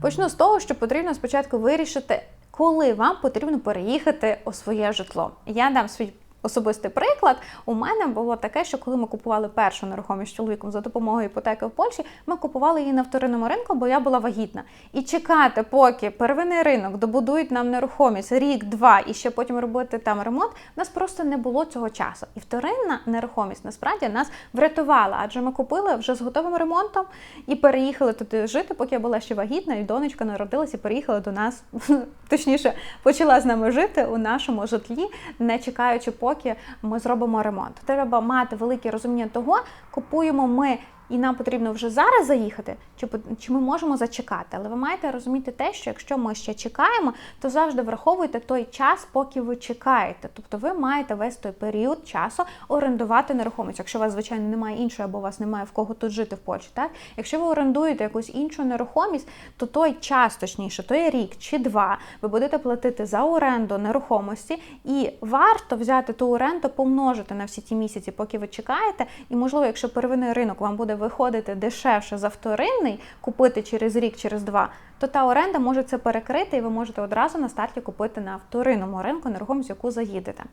Почну з того, що потрібно спочатку вирішити, коли вам потрібно переїхати у своє житло. Я дам свій особистий приклад. У мене було таке, що коли ми купували першу нерухомість чоловіком за допомогою іпотеки в Польщі, ми купували її на вторинному ринку, бо я була вагітна. І чекати, поки первинний ринок добудують нам нерухомість рік-два і ще потім робити там ремонт, у нас просто не було цього часу. І вторинна нерухомість насправді нас врятувала, адже ми купили вже з готовим ремонтом і переїхали туди жити, поки я була ще вагітна, і донечка народилася і переїхала до нас, точніше, почала з нами жити у нашому житлі, не чекаючи, поки ми зробимо ремонт. Треба мати велике розуміння того, купуємо ми. І нам потрібно вже зараз заїхати, чи чи ми можемо зачекати. Але ви маєте розуміти те, що якщо ми ще чекаємо, то завжди враховуйте той час, поки ви чекаєте. Тобто ви маєте весь той період часу орендувати нерухомість. Якщо у вас, звичайно, немає іншої, або у вас немає в кого тут жити в Польщі. Так, якщо ви орендуєте якусь іншу нерухомість, то той час, точніше, той рік чи два, ви будете платити за оренду нерухомості, і варто взяти ту оренду, помножити на всі ті місяці, поки ви чекаєте. І можливо, якщо первинний ринок вам буде виходити дешевше за вторинний, купити через рік, через два, то та оренда може це перекрити, і ви можете одразу на старті купити на вторинному ринку нерухомість, яку заїдете.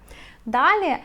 Далі.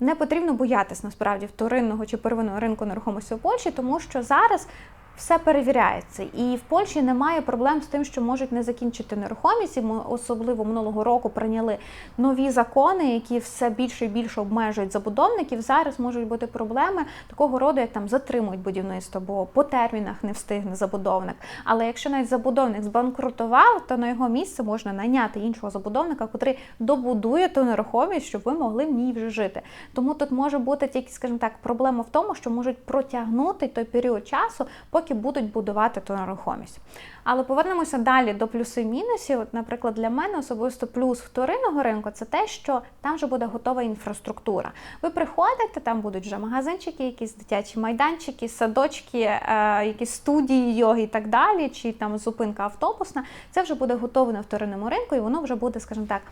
Не потрібно боятись насправді вторинного чи первинного ринку нерухомості в Польщі, тому що зараз все перевіряється, і в Польщі немає проблем з тим, що можуть не закінчити нерухомість. І ми особливо минулого року прийняли нові закони, які все більше і більше обмежують забудовників. Зараз можуть бути проблеми такого роду, як там затримують будівництво, бо по термінах не встигне забудовник. Але якщо навіть забудовник збанкрутував, то на його місце можна найняти іншого забудовника, котрий добудує ту нерухомість, щоб ви могли в ній вже жити. Тому тут може бути тільки, скажімо так, проблема в тому, що можуть протягнути той період часу, поки будуть будувати ту нерухомість. Але повернемося далі до плюси-мінусів. Наприклад, для мене особисто плюс вторинного ринку це те, що там вже буде готова інфраструктура. Ви приходите, там будуть вже магазинчики, якісь дитячі майданчики, садочки, е, якісь студії йоги і так далі, чи там зупинка автобусна. Це вже буде готове на вторинному ринку, і воно вже буде, скажімо так.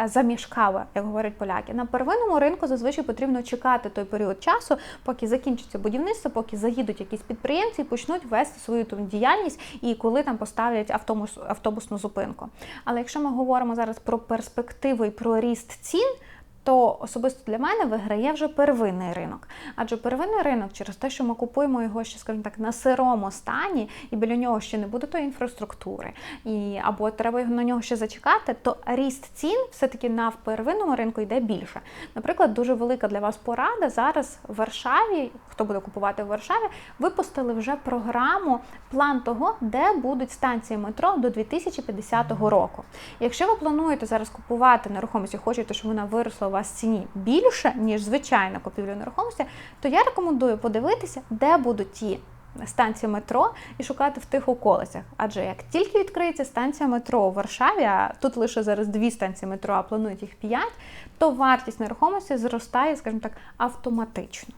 Е, Замішкаве, як говорять поляки. На первинному ринку зазвичай потрібно чекати той період часу, поки закінчиться будівництво, поки заїдуть якісь підприємці і почнуть вести свою там діяльність, і коли там поставлять автобус, автобусну зупинку. Але якщо ми говоримо зараз про перспективу і про ріст цін. То особисто для мене виграє вже первинний ринок. Адже первинний ринок через те, що ми купуємо його ще, скажімо так, на сирому стані, і біля нього ще не буде тої інфраструктури, і або треба на нього ще зачекати, то ріст цін все-таки на первинному ринку йде більше. Наприклад, дуже велика для вас порада зараз в Варшаві, хто буде купувати в Варшаві, випустили вже програму, план того, де будуть станції метро до 2050 року. Якщо ви плануєте зараз купувати нерухомість і хочете, щоб вона виросла у вас в ціні більше, ніж звичайна купівля нерухомості, то я рекомендую подивитися, де будуть ті станції метро і шукати в тих околицях. Адже як тільки відкриється станція метро у Варшаві, а тут лише зараз дві станції метро, а планують їх п'ять, то вартість нерухомості зростає, скажімо так, автоматично.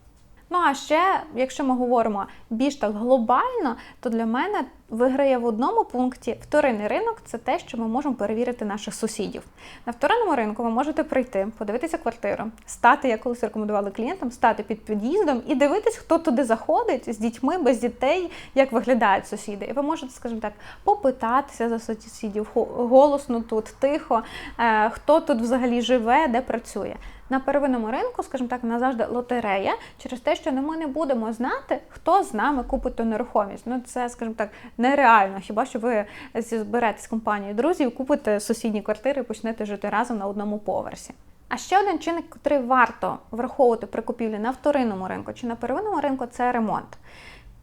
Ну а ще, якщо ми говоримо більш так глобально, то для мене виграє в одному пункті вторинний ринок це те, що ми можемо перевірити наших сусідів. На вторинному ринку ви можете прийти, подивитися квартиру, стати, я колись рекомендувала клієнтам, стати під під'їздом і дивитись, хто туди заходить з дітьми, без дітей, як виглядають сусіди. І ви можете, скажімо так, попитатися за сусідів голосно тут, тихо, е, хто тут взагалі живе, де працює. На первинному ринку, скажімо так, назавжди лотерея через те, що ми не будемо знати, хто з нами купить ту нерухомість. Ну це, скажімо так, нереально. Хіба що ви зберетесь з компанією друзів, купите сусідні квартири і почнете жити разом на одному поверсі. А ще один чинник, який варто враховувати при купівлі на вторинному ринку чи на первинному ринку, це ремонт.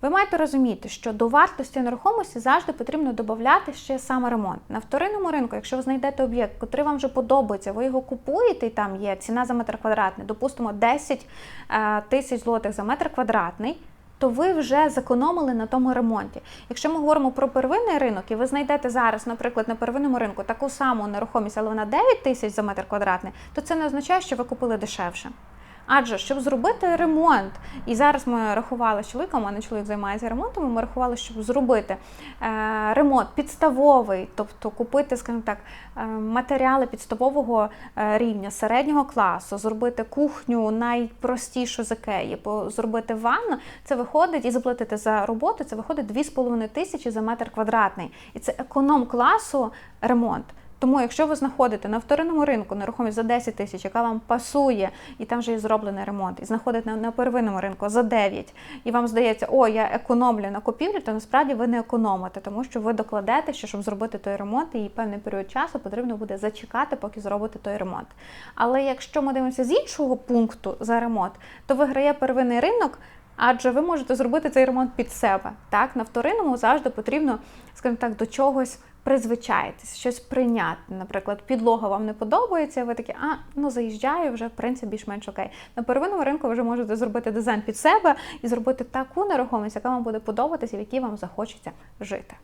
Ви маєте розуміти, що до вартості нерухомості завжди потрібно додати ще саме ремонт. На вторинному ринку, якщо ви знайдете об'єкт, який вам вже подобається, ви його купуєте, і там є ціна за метр квадратний, допустимо, 10 е, тисяч злотих за метр квадратний. То ви вже зекономили на тому ремонті. Якщо ми говоримо про первинний ринок, і ви знайдете зараз, наприклад, на первинному ринку таку саму нерухомість, але вона 9 тисяч за метр квадратний, то це не означає, що ви купили дешевше. Адже щоб зробити ремонт, і зараз ми рахували з чоловіком, у мене чоловік займається ремонтом. Ми рахували, щоб зробити е, ремонт підставовий, тобто купити, скажімо так, е, матеріали підставового е, рівня середнього класу, зробити кухню найпростішу з Ікеї, зробити ванну, це виходить і заплатити за роботу. Це виходить 2,5 тисячі за метр квадратний, і це економ класу ремонт. Тому, якщо ви знаходите на вторинному ринку нерухомість за 10 тисяч, яка вам пасує, і там вже є зроблений ремонт, і знаходите на, первинному ринку за 9, і вам здається, о, я економлю на купівлі, то насправді ви не економите, тому що ви докладете, що щоб зробити той ремонт, і певний період часу потрібно буде зачекати, поки зробите той ремонт. Але якщо ми дивимося з іншого пункту за ремонт, то виграє первинний ринок. Адже ви можете зробити цей ремонт під себе. Так, на вторинному завжди потрібно, скажімо так, до чогось призвичаїтись, щось прийняти. Наприклад, підлога вам не подобається, ви такі, а ну заїжджаю, вже в принципі більш-менш окей. На первинному ринку ви вже можете зробити дизайн під себе і зробити таку нерухомість, яка вам буде подобатися, в якій вам захочеться жити.